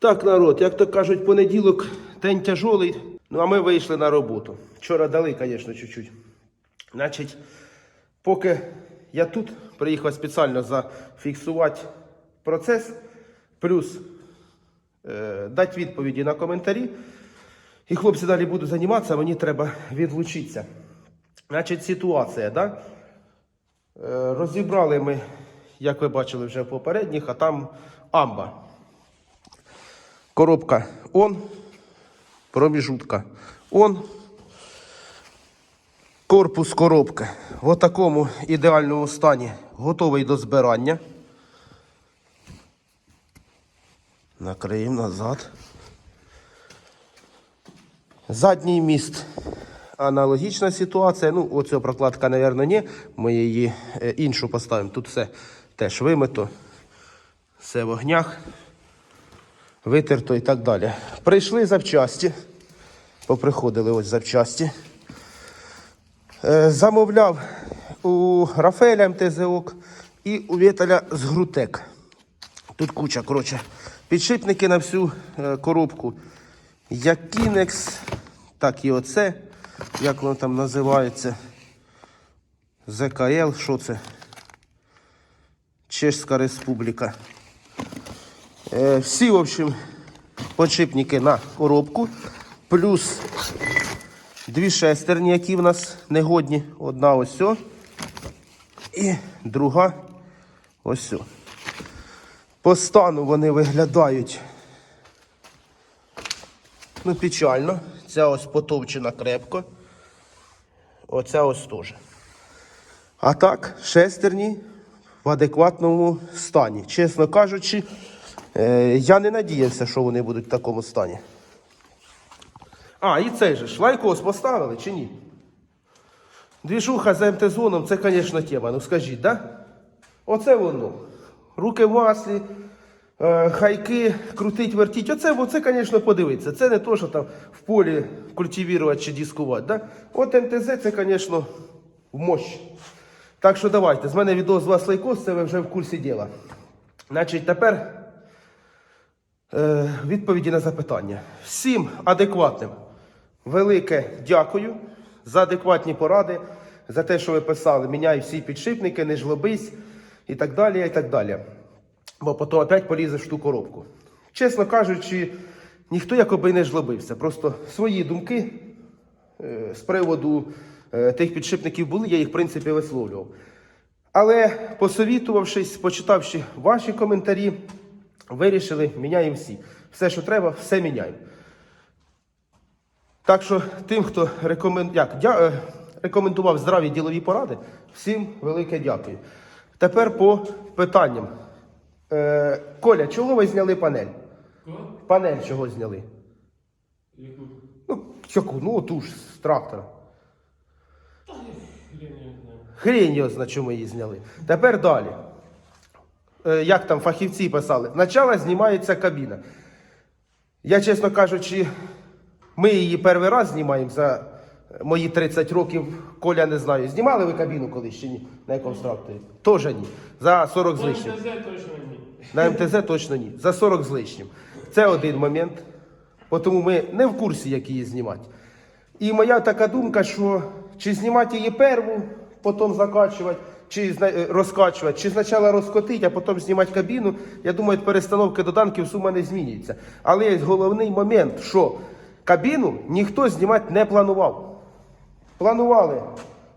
Так, народ, як то кажуть, понеділок день тяжолий. Ну, а ми вийшли на роботу. Вчора дали, звісно, чуть-чуть. Значить, поки я тут приїхав спеціально зафіксувати процес, плюс е, дати відповіді на коментарі. І хлопці далі будуть займатися, мені треба відлучитися. Значить, ситуація, да? Е, Розібрали ми, як ви бачили вже в попередніх, а там амба. Коробка он, проміжутка он. Корпус коробки в такому ідеальному стані готовий до збирання. Накриємо назад. Задній міст. Аналогічна ситуація. Ну, оця прокладка, мабуть, ні. Ми її е, іншу поставимо. Тут все теж вимито. Все в огнях. Витерто і так далі. Прийшли запчасті. Поприходили ось запчасті. Е, замовляв у Рафаеля МТЗОК і у Віталя з Грутек. Тут куча, коротше, підшипники на всю е, коробку. Якінекс, так і оце, як воно там називається. ЗКЛ, що це? Чешська Республіка. Е, всі, в общем, подшипники на коробку. Плюс дві шестерні, які в нас негодні. Одна ось і друга ось. По стану вони виглядають ну, печально. Ця ось потовчена крепко. Оця ось теж. А так, шестерні в адекватному стані. Чесно кажучи, я не надіявся, що вони будуть в такому стані. А, і цей же ж лайкос поставили чи ні? Двіжуха за МТ-зоном, це, звісно, тема. Ну скажіть, да? Оце воно. Руки в маслі, е, хайки, крутить, вертіть. Оце, оце, звісно, подивитися. Це не то, що там в полі культивувати чи дискувати. Да? От МТЗ це, звісно, в мощь. Так що давайте, з мене відео з вас лайкос, це ви вже в курсі діла. Значить, тепер Е, відповіді на запитання. Всім адекватним велике дякую за адекватні поради, за те, що ви писали. Міняй всі підшипники, не жлобись і так далі. і так далі. Бо потім опять полізеш в ту коробку. Чесно кажучи, ніхто якоби не жлобився. Просто свої думки е, з приводу е, тих підшипників були, я їх, в принципі, висловлював. Але посовітувавшись, почитавши ваші коментарі, вирішили, міняємо всі. Все, що треба, все міняємо. Так що тим, хто рекомен... як, дя... е, рекомендував здраві ділові поради, всім велике дякую. Тепер по питанням. Е, Коля, чого ви зняли панель? Кого? Панель чого зняли? Яку? Ну, яку? Ну, оту ж з трактора. Знаю. Його зна, чому її зняли. Тепер далі. Е, як там фахівці писали, спочатку знімається кабіна. Я, чесно кажучи, ми її перший раз знімаємо за мої 30 років, Коля не знаю. Знімали ви кабіну колись чи ні? На якомусь тракторі? Тоже ні. За 40 з На. МТЗ точно ні. На МТЗ точно ні. За 40 з лишнім. Це один момент. Тому ми не в курсі, як її знімати. І моя така думка, що чи знімати її перву, потім закачувати, чи е, розкачувати, чи спочатку розкотити, а потім знімати кабіну. Я думаю, від перестановки доданків сума не змінюється. Але є головний момент, що кабіну ніхто знімати не планував. Планували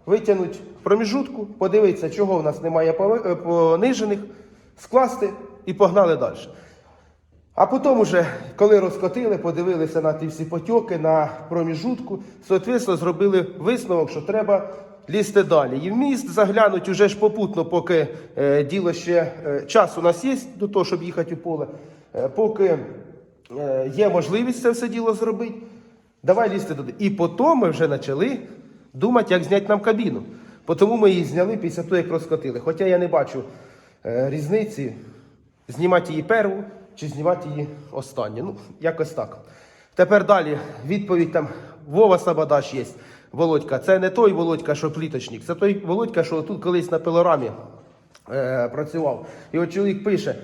витягнути проміжутку, подивитися, чого в нас немає е, понижених, скласти і погнали далі. А потім уже, коли розкотили, подивилися на ті всі потьоки, на проміжутку, соответственно, зробили висновок, що треба лізти далі. І в міст заглянуть уже ж попутно, поки е, діло ще е, час у нас є до того, щоб їхати у поле, е, поки е, є можливість це все діло зробити. Давай лізти туди. І потім ми вже почали думати, як зняти нам кабіну. Тому ми її зняли після того, як розкотили. Хоча я не бачу е, різниці знімати її перву чи знімати її останню. Ну, якось так. Тепер далі відповідь там Вова Сабадаш є. Володька. Це не той Володька, що пліточник, це той Володька, що тут колись на пилорамі е, працював. І от чоловік пише: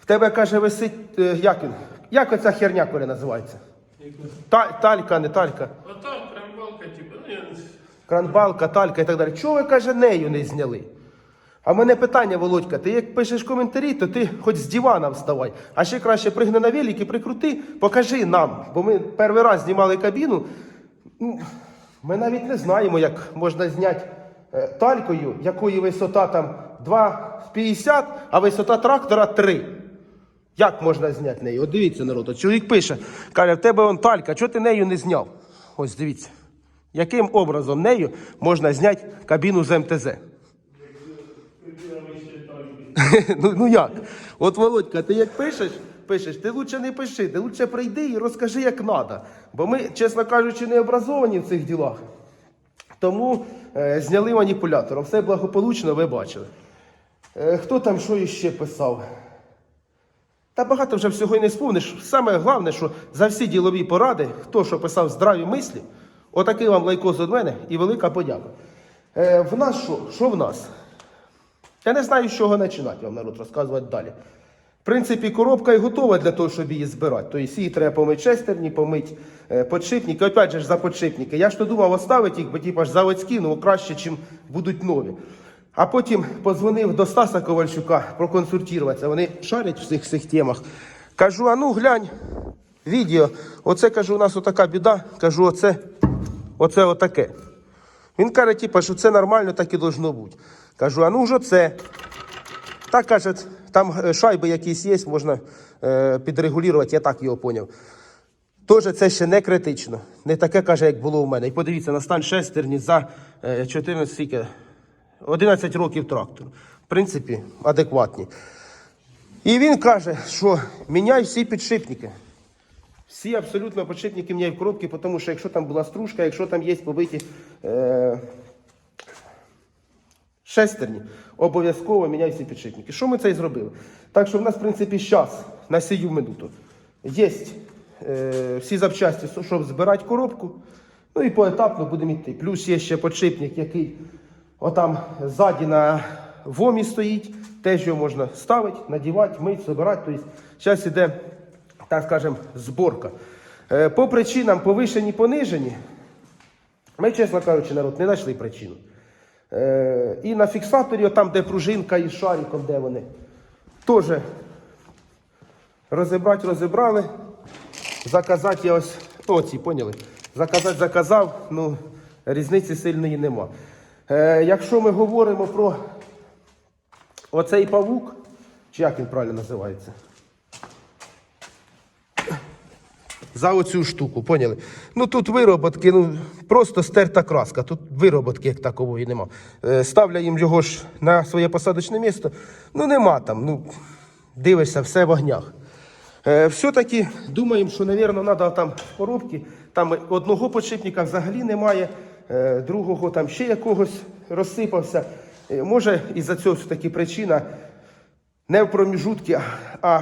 в тебе каже, висить, е, як він? Як оця херня коля називається? Та, талька, не талька. Отак, типу, ну я... Кранбалка, талька і так далі. Чого ви каже, нею не зняли? А в мене питання, Володька, ти як пишеш коментарі, то ти хоч з дивана вставай. А ще краще пригни на велик і прикрути, покажи нам. Бо ми перший раз знімали кабіну. Ну, Ми навіть не знаємо, як можна зняти е, талькою, якої висота там 2,50, а висота трактора 3. Як можна зняти нею? От дивіться, народ, чоловік пише, каже, в тебе он талька, чого ти нею не зняв? Ось дивіться. Яким образом нею можна зняти кабіну з МТЗ? ну, ну як? От Володька, ти як пишеш, пишеш, ти лучше не пиши, ти лучше прийди і розкажи, як треба. Бо ми, чесно кажучи, не образовані в цих ділах. Тому е, зняли маніпулятора. Все благополучно, ви бачили. Е, хто там що іще писав? Та багато вже всього й не сповниш. Саме головне, що за всі ділові поради, хто що писав здраві мислі, отакий вам лайкос від мене і велика подяка. Е, в нас що? Що в нас? Я не знаю, з чого починати вам народ розказувати далі. В принципі, коробка і готова для того, щоб її збирати. Тобто її треба помити шестерні, помити е, подшипники. Опять же за подшипники. Я ж то думав оставити їх, бо типа ж заводські, ну краще, чим будуть нові. А потім позвонив до Стаса Ковальчука проконсультуватися. Вони шарять в цих цих темах. Кажу, а ну глянь, відео. Оце кажу, у нас отака біда. Кажу, оце, оце отаке. Він каже, типа, що це нормально, так і должно бути. Кажу, а ну ж оце. Так каже, там е, шайби якісь є, можна е, підрегулювати, я так його поняв. Тоже це ще не критично. Не таке каже, як було у мене. І подивіться, на стан шестерні за е, 14, скільки? 11 років трактору. В принципі, адекватні. І він каже, що міняй всі підшипники. Всі абсолютно підшипники міняй в коробки, тому що якщо там була стружка, якщо там є побиті е, шестерні, обов'язково міняй всі підшипники. Що ми це і зробили? Так що в нас, в принципі, час на сію минуту. Є е, всі запчасті, щоб збирати коробку. Ну і поетапно будемо йти. Плюс є ще підшипник, який отам ззаді на вомі стоїть. Теж його можна ставити, надівати, мити, збирати. Тобто зараз іде, так скажемо, зборка. Е, по причинам повишені, понижені, ми, чесно кажучи, народ, не знайшли причину. Е, і на фіксаторі, там, де пружинка із шариком, де вони, теж розібрати, розібрали. Заказати я ось, оці, поняли? Заказати заказав, ну, різниці сильної нема. Е, якщо ми говоримо про оцей павук, чи як він правильно називається? За оцю штуку, поняли? Ну тут вироботки, ну просто стерта краска. Тут вироботки як такової нема. Е, ставлю їм його ж на своє посадочне місце. Ну нема там. Ну, дивишся, все в огнях. Е, все-таки думаємо, що, мабуть, треба там в коробці. Там одного подшипника взагалі немає, е, другого там ще якогось розсипався. Може, із-за цього все-таки причина не в проміжутки, а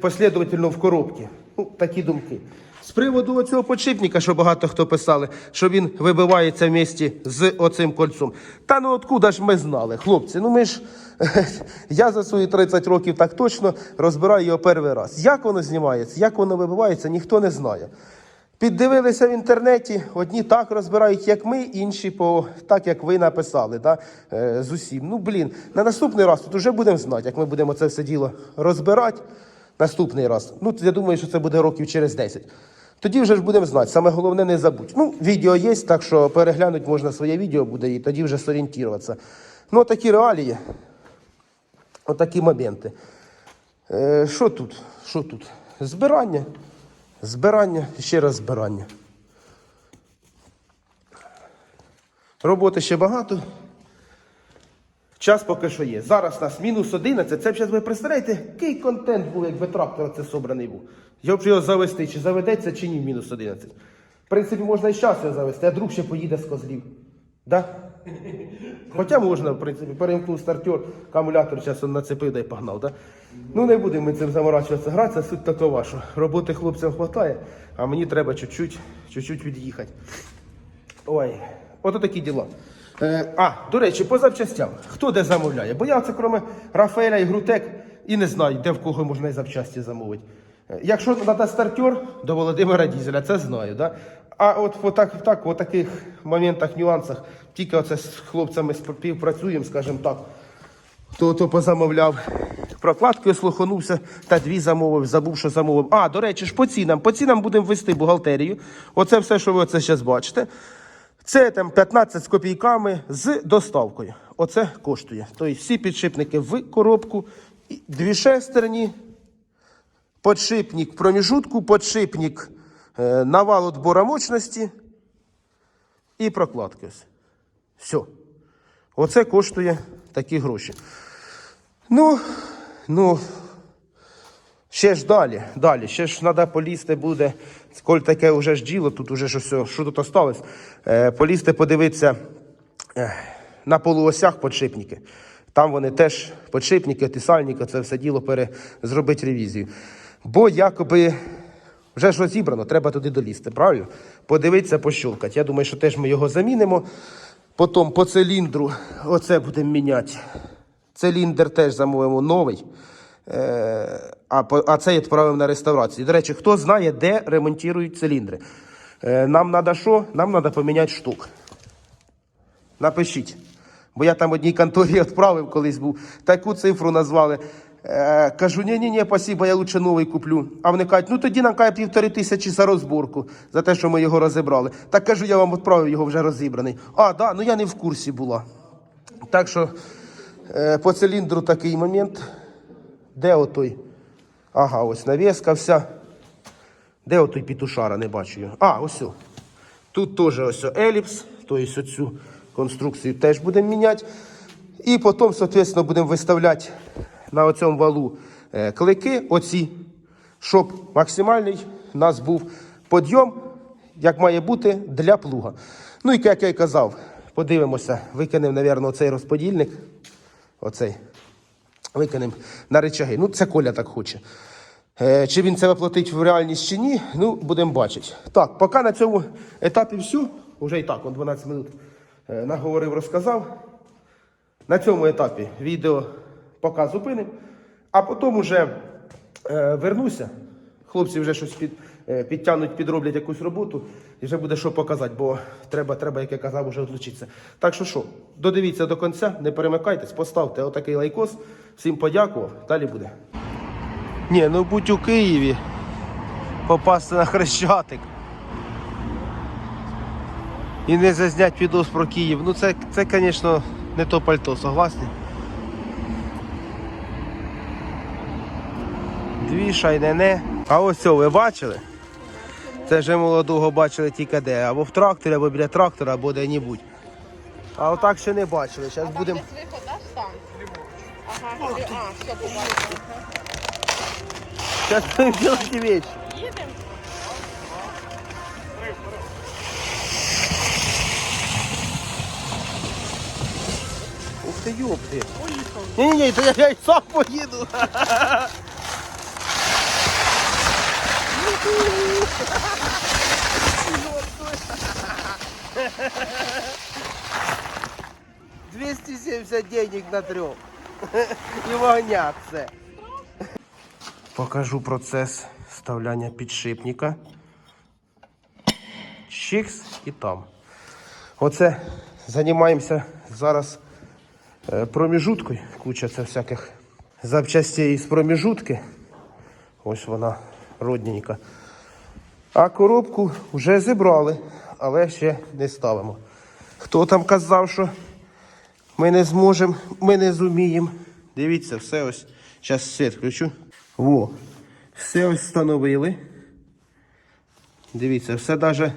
послідовательно в коробці. Ну, такі думки. З приводу цього подшипника, що багато хто писали, що він вибивається в місті з оцим кольцом. Та ну откуда ж ми знали, хлопці? Ну ми ж я за свої 30 років так точно розбираю його перший раз. Як воно знімається, як воно вибивається, ніхто не знає. Піддивилися в інтернеті, одні так розбирають, як ми, інші по так, як ви написали, да? е, з усім. Ну, блін, на наступний раз тут вже будемо знати, як ми будемо це все діло розбирати. Наступний раз. Ну, я думаю, що це буде років через 10. Тоді вже ж будемо знати. Саме головне не забудь. Ну, відео є, так що переглянути можна своє відео буде і тоді вже зорієнтуватися. Ну, такі реалії, отакі моменти. Е, тут? Що тут? Збирання. Збирання, ще раз збирання. Роботи ще багато. Час поки що є. Зараз у нас мінус 11. Це зараз ви представляєте, який контент був, якби трактор це собраний був. Його б його завести, чи заведеться, чи ні мінус 11. В принципі, можна і зараз його завести, а друг ще поїде з козлів. Да? Хоча можна, в принципі, перемкнув стартер, акумулятор зараз нацепив да й погнав. Да? Ну не будемо ми цим заморачуватися. Гратися суть такова, що роботи хлопцям вистачає, а мені треба чуть-чуть від'їхати. Ой, ото такі діла. Е, а, до речі, по запчастям. Хто де замовляє? Бо я це, крім Рафаеля і Грутек, і не знаю, де в кого можна і запчасті замовити. Е, Якщо треба стартер до Володимира Дізеля, це знаю. Да? А от по, так, так, по таких моментах, нюансах, тільки оце з хлопцями співпрацюємо, скажімо так, то, то позамовляв. Прокладки слуханувся та дві замовив, забув, що замовив. А, до речі, ж по цінам. По цінам будемо вести бухгалтерію. Оце все, що ви оце зараз бачите. Це там 15 з копійками з доставкою. Оце коштує. Тобто всі підшипники в коробку, дві шестерні, подшипник в проміжутку, подшипник е, навал отбора мощності і прокладки. Все. Оце коштує такі гроші. Ну, ну, ще ж далі, далі. Ще ж треба полізти буде. Коль таке вже ж діло, тут вже все, що тут осталось. Е, полізти, подивитися е, на полуосях подшипники. Там вони теж подшипники, тисальники, це все діло пере, зробити ревізію. Бо якоби вже ж розібрано, треба туди долізти, правильно? Подивитися, пощолкати. Я думаю, що теж ми його замінимо. Потім по циліндру оце будемо міняти. Циліндр теж замовимо новий. Е, а, а цей відправимо на реставрацію. До речі, хто знає, де ремонтують циліндри? Е, нам треба що? Нам треба поміняти штук. Напишіть. Бо я там одній конторі відправив колись був. Таку цифру назвали. Е, кажу, ні, ні, ні, спасибо, я лучше новий куплю. А вони кажуть, ну тоді нам каже півтори тисячі за розборку, за те, що ми його розібрали. Так кажу, я вам відправив його вже розібраний. А, да, ну я не в курсі була. Так що е, по циліндру такий момент. Де отой? Ага, ось навіска вся. Де отой пітушара, не бачу його. А, ось. о. Тут теж ось еліпс, тобто цю конструкцію теж будемо міняти. І потім, соответственно, будемо виставляти на цьому валу е, клики, оці, щоб максимальний у нас був підйом, як має бути для плуга. Ну і як я й казав, подивимося, викинемо, мабуть, оцей розподільник. Оцей. Викинемо на речаги. Ну, це Коля так хоче. Е, чи він це воплотить в реальність чи ні, ну, будемо бачити. Так, поки на цьому етапі все. Уже і так, он 12 минут е, наговорив, розказав. На цьому етапі відео поки зупинимо, а потім вже е, вернуся. Хлопці вже щось під, підтягнуть, підроблять якусь роботу і вже буде що показати, бо треба, треба як я казав, вже відлучитися. Так що що, додивіться до кінця, не перемикайтесь, поставте отакий лайкос. Всім подякував, далі буде. Ні, ну будь у Києві, попасти на Хрещатик. І не зазнять відос про Київ. Ну це, це, звісно, не то пальто, согласні? Дві шайнене. А ось цього ви бачили? Це вже молодого бачили тільки де. Або в тракторі, або біля трактора, або де-небудь. А отак ще не бачили. Зараз будемо. Ага, а, все, побачила. Зараз будемо робити. Їдемо? Ух ти, ёпти. Ні-ні-ні, то я, я й сам поїду. Двести сімдесят денег на трьох. І вогняк все. Покажу процес вставляння підшипника. Чикс і там. Оце займаємося зараз е, проміжуткою. Куча це всяких запчастей з проміжутки. Ось вона родненька. А коробку вже зібрали, але ще не ставимо. Хто там казав, що ми не зможемо, ми не зуміємо. Дивіться, все ось. Зараз світ включу. Во. Все ось встановили. Дивіться, все навіть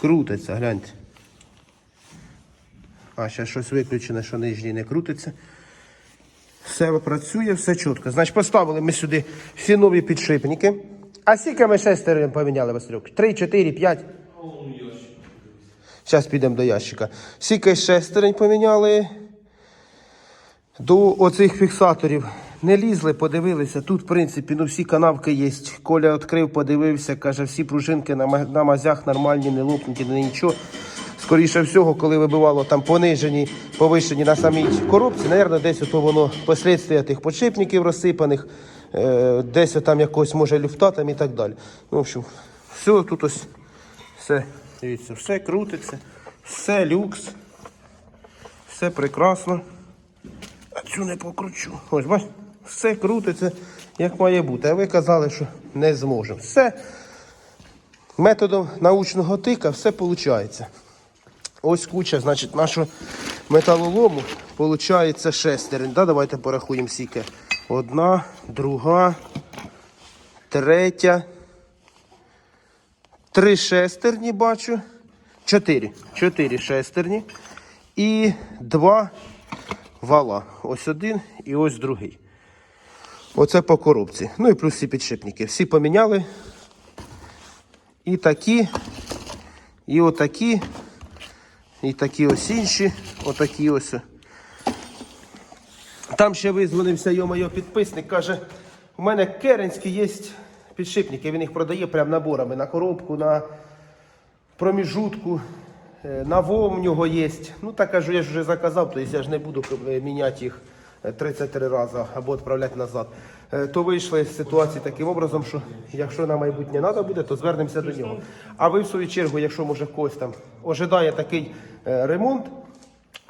крутиться, гляньте. А, ще щось виключене, що нижній не крутиться. Все працює, все чітко. Значить, поставили ми сюди всі нові підшипники. А скільки ми шестерень поміняли, Василюк? Три, чотири, п'ять. Зараз підемо до ящика. Скільки шестерень поміняли до оцих фіксаторів. Не лізли, подивилися. Тут, в принципі, ну всі канавки є. Коля відкрив, подивився, каже, всі пружинки на мазях нормальні, не лопнуті, не нічого. Скоріше всього, коли вибивало там понижені, повишені на самій коробці, мабуть, десь ото воно послідствия тих подшипників розсипаних, е, десь там якогось може люфта там і так далі. Ну, в общем, все тут ось все, дивіться, все крутиться, все люкс, все прекрасно. А цю не покручу. Ось бач, все крутиться, як має бути. А ви казали, що не зможемо. Все методом научного тика все виходить. Ось куча, значить, нашого металолому виходить шестерень. Да? Давайте порахуємо скільки. Одна, друга, третя. Три шестерні бачу. Чотири. Чотири шестерні. І два вала. Ось один і ось другий. Оце по коробці. Ну і плюс всі підшипники. Всі поміняли. І такі, і отакі, і такі ось інші, отакі ось. Там ще визвонився йо-моє підписник, каже, у мене керенські є підшипники, він їх продає прямо наборами на коробку, на проміжутку, е, на ВОМ в є. Ну так кажу, я ж вже заказав, то я ж не буду е, міняти їх 33 рази або відправляти назад. Е, То вийшли з ситуації таким образом, що якщо на майбутнє треба буде, то звернемося до нього. А ви в свою чергу, якщо може когось там ожидає такий е, ремонт,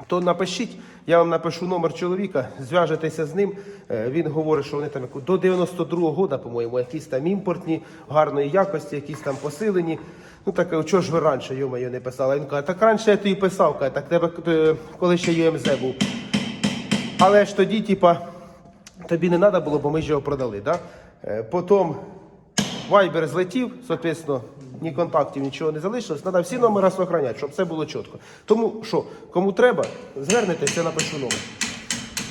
то напишіть, я вам напишу номер чоловіка, зв'яжетеся з ним. Е, Він говорить, що вони там до 92-го года, по-моєму, якісь там імпортні, гарної якості, якісь там посилені. Ну так, чого ж ви раніше, йо-моє, не писали? Він каже, так раніше я тобі писав, каже, так тебе коли ще ЮМЗ був. Але ж тоді, типа, тобі не треба було, бо ми ж його продали. Да? Е, Потім Вайбер злетів, соответственно, ні контактів, нічого не залишилось. Треба всі номери сохраняти, щоб все було чітко. Тому що, кому треба, звернетеся, я напишу номер.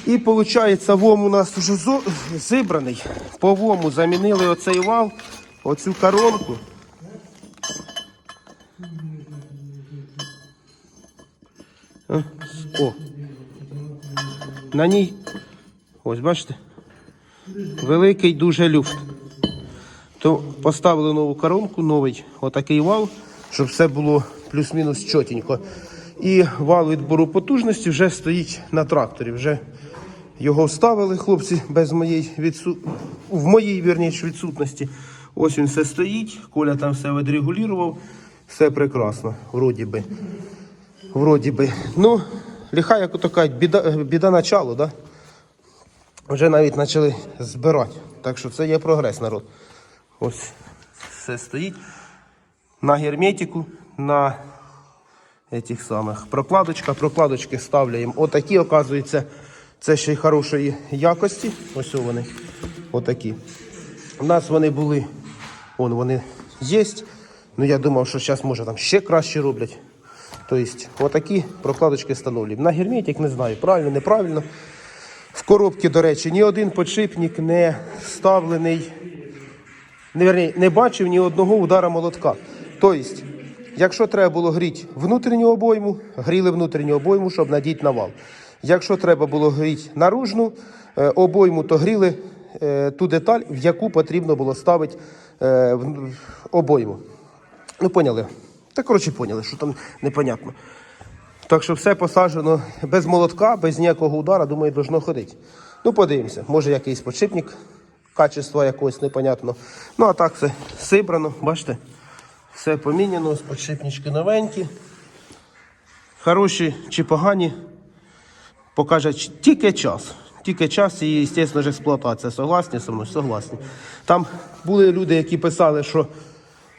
І виходить, ВОМ у нас вже зібраний. По ВОМу замінили оцей вал, оцю коронку. О. На ній, ось бачите, великий дуже люфт. То поставили нову коронку, новий отакий вал, щоб все було плюс-мінус чотенько. І вал відбору потужності вже стоїть на тракторі. Вже його вставили хлопці без моєї відсу... в моїй вірніше відсутності. Ось він все стоїть. Коля там все відрегулював. Все прекрасно, вроді би. Вроді би. Ну, ліха, як ото кажуть, біда, біда началу, да? Вже навіть почали збирати. Так що це є прогрес, народ. Ось все стоїть. На герметику, на этих самих прокладочка. Прокладочки ставляємо. Отакі, оказується, це ще й хорошої якості. Ось вони. Отакі. У нас вони були, вон вони є. Ну я думав, що зараз може там ще краще роблять. Тобто, отакі прокладочки встановлюємо. На герметик не знаю, правильно, неправильно. В коробці, до речі, ні один подшипник не вставлений не, не бачив ні одного удара молотка. Тобто, якщо треба було гріти внутрішню обойму, гріли внутрішню обойму, щоб надіти на вал. Якщо треба було гріти наружну е, обойму, то гріли е, ту деталь, в яку потрібно було ставити е, обойму. Ну, поняли. Та коротше поняли, що там непонятно. Так що все посаджено без молотка, без ніякого удара, думаю, должно ходити. Ну, подивимося, може якийсь подшипник, качество якогось непонятно. Ну, а так все зібрано, бачите, все поміняно, подшипнички новенькі. Хороші чи погані, покаже тільки час. Тільки час і, звісно ж, експлуатація. Согласні со мною? Согласні. Там були люди, які писали, що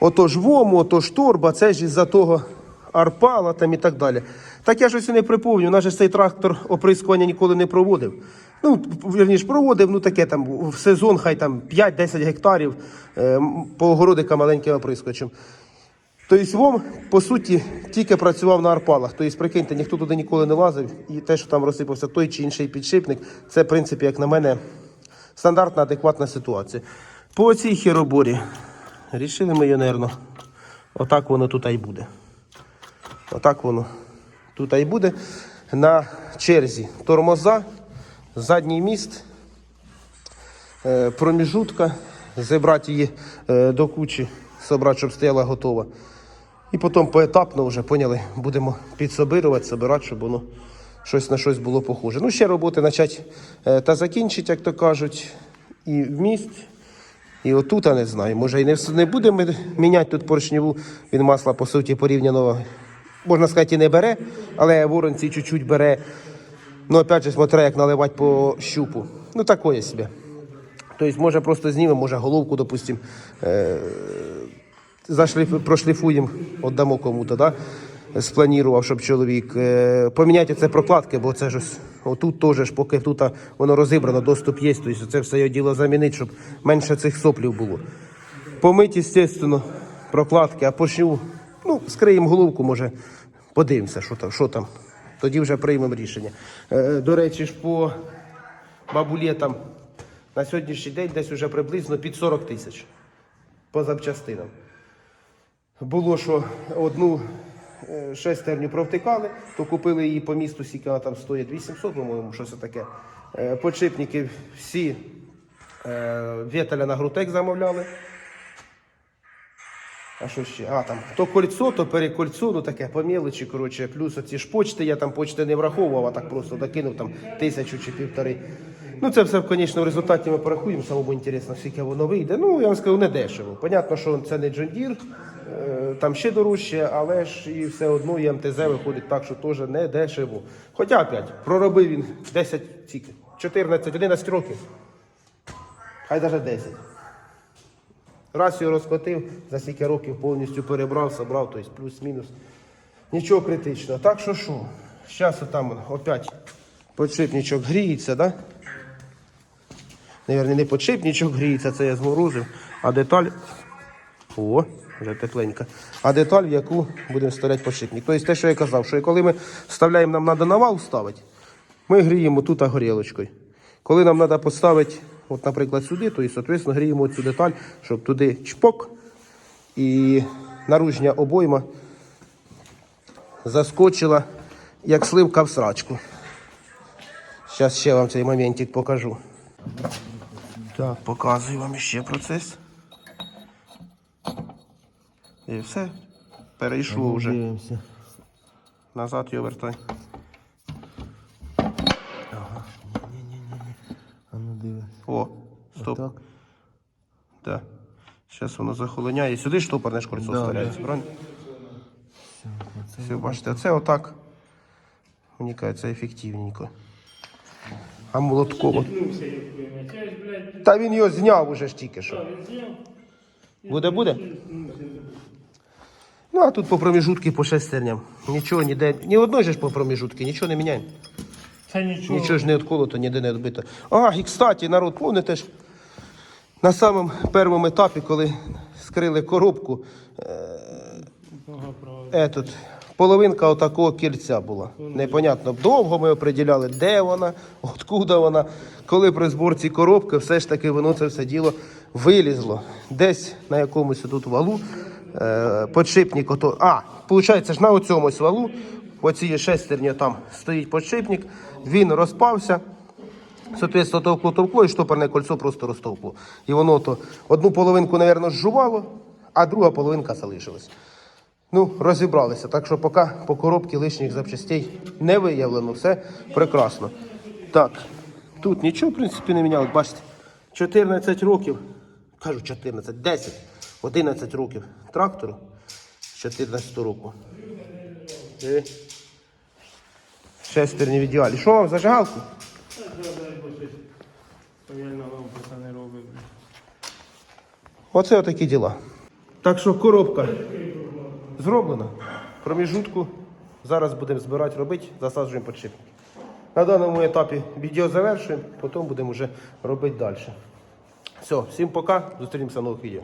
ото ж ВОМу, ото ж торба, це ж із-за того арпала там і так далі. Так я ж ось не припомню, наш же цей трактор оприскування ніколи не проводив. Ну, вірніше, проводив, ну таке там в сезон, хай там 5-10 гектарів е, по огородика маленьким оприскувачем. Тобто ВОМ, по суті, тільки працював на арпалах. Тобто, прикиньте, ніхто туди ніколи не лазив. І те, що там розсипався той чи інший підшипник, це, в принципі, як на мене, стандартна, адекватна ситуація. По цій хероборі рішили нервно. Отак воно тут і буде. Отак воно тут і буде. На черзі тормоза, задній міст, е, проміжутка, зібрати її е, до кучі, зібрати, щоб стояла готова. І потім поетапно вже поняли, будемо підсобирувати, собирати, щоб воно щось на щось було похоже. Ну, ще роботи почати е, та закінчити, як то кажуть. і вміст. І отут, я не знаю, може і не, не будемо міняти тут поршневу. Він масла, по суті, порівняно, можна сказати, і не бере, але воронці чуть-чуть бере. Ну, опять же, смотря, як наливати по щупу. Ну, такое себе. Тобто, може, просто знімемо, може, головку, допустимо, е- прошліфуємо, віддамо кому-то, да? спланував, щоб чоловік. Е- поміняти це прокладки, бо це ж отут теж, поки тут воно розібрано, доступ є, тобто це все діло замінити, щоб менше цих соплів було. Помить, звісно, прокладки, а почню, ну, скриємо головку, може, подивимося, що там, що там. Тоді вже приймемо рішення. Е, до речі, ж по бабулетам на сьогоднішній день десь вже приблизно під 40 тисяч по запчастинам. Було, що одну шестерню провтикали, то купили її по місту, скільки вона там стоїть 800, по-моєму, щось таке. Е, Подшипники всі е, на Грутек замовляли. А що ще? А, там то кольцо, то перекольцо, ну таке по мелочі, коротше, плюс оці ж почти, я там почти не враховував, а так просто докинув там тисячу чи півтори. Ну це все, звісно, в результаті ми порахуємо, самому інтересно, скільки воно вийде. Ну, я вам скажу, не дешево. Понятно, що це не е, там ще дорожче, але ж і все одно і МТЗ виходить так, що теж не дешево. Хоча опять, проробив він 10, скільки? 14, 11 років. Хай навіть 10. Раз його розкотив, за стільки років повністю перебрав, собрав, тобто плюс-мінус. Нічого критичного. Так що що? Зараз там опять подшипничок гріється, да? Навірно, не подшипничок гріється, це я зморозив, а деталь. О, вже тепленька. А деталь, в яку будемо вставляти подшипник. Тобто те, що я казав, що коли ми вставляємо, нам треба навал ставити, ми гріємо тут горілочкою. Коли нам треба поставити, от, наприклад, сюди, то і, соответственно, гріємо цю деталь, щоб туди чпок і наружня обойма заскочила, як сливка в срачку. Зараз ще вам цей моментик покажу. Так, показую вам ще процес. І все. Перейшло вже. Дивимося. Назад його вертай. А ну диви. О, стоп. Так. Да. Зараз воно захолоняє. Сюди штопорне ж кольцо Да, вставляється, правильно? Все, бачите, це отак. Мені кажуть, це ефективненько. А молотково. Та він його зняв уже ж тільки що. Буде, буде? Ну, а тут по проміжутки по шестерням. Нічого ніде. Ні одної ж по проміжутки, нічого не міняємо. Це нічого. Нічого ж не відколото, ніде не відбито. А, і кстати, народ, помните ж, на самому першому етапі, коли скрили коробку, правда. Етот, половинка отакого кільця була. Непонятно. Довго ми оприділяли, де вона, откуда вона. Коли при зборці коробки, все ж таки воно це все діло вилізло. Десь на якомусь тут валу. Е, подшипник ото. А, виходить, ж на оцьому валу, оцій шестерні там стоїть подшипник, він розпався. Соответственно, товкло товкло і штопорне кольцо просто розтовкло. І воно то одну половинку, мабуть, зжувало, а друга половинка залишилась. Ну, розібралися. Так що поки по коробці лишніх запчастей не виявлено, все прекрасно. Так, тут нічого, в принципі, не мінялось. Бачите, 14 років, кажу 14, 10, 11 років трактору з 14 року. І Шестерні в ідеалі. Що вам, зажигалку? Оце отакі діла. Так що коробка зроблена. Проміжутку зараз будемо збирати, робити, засаджуємо подшипники. На даному етапі відео завершуємо, потім будемо вже робити далі. Все, всім пока, зустрінемося в нових відео.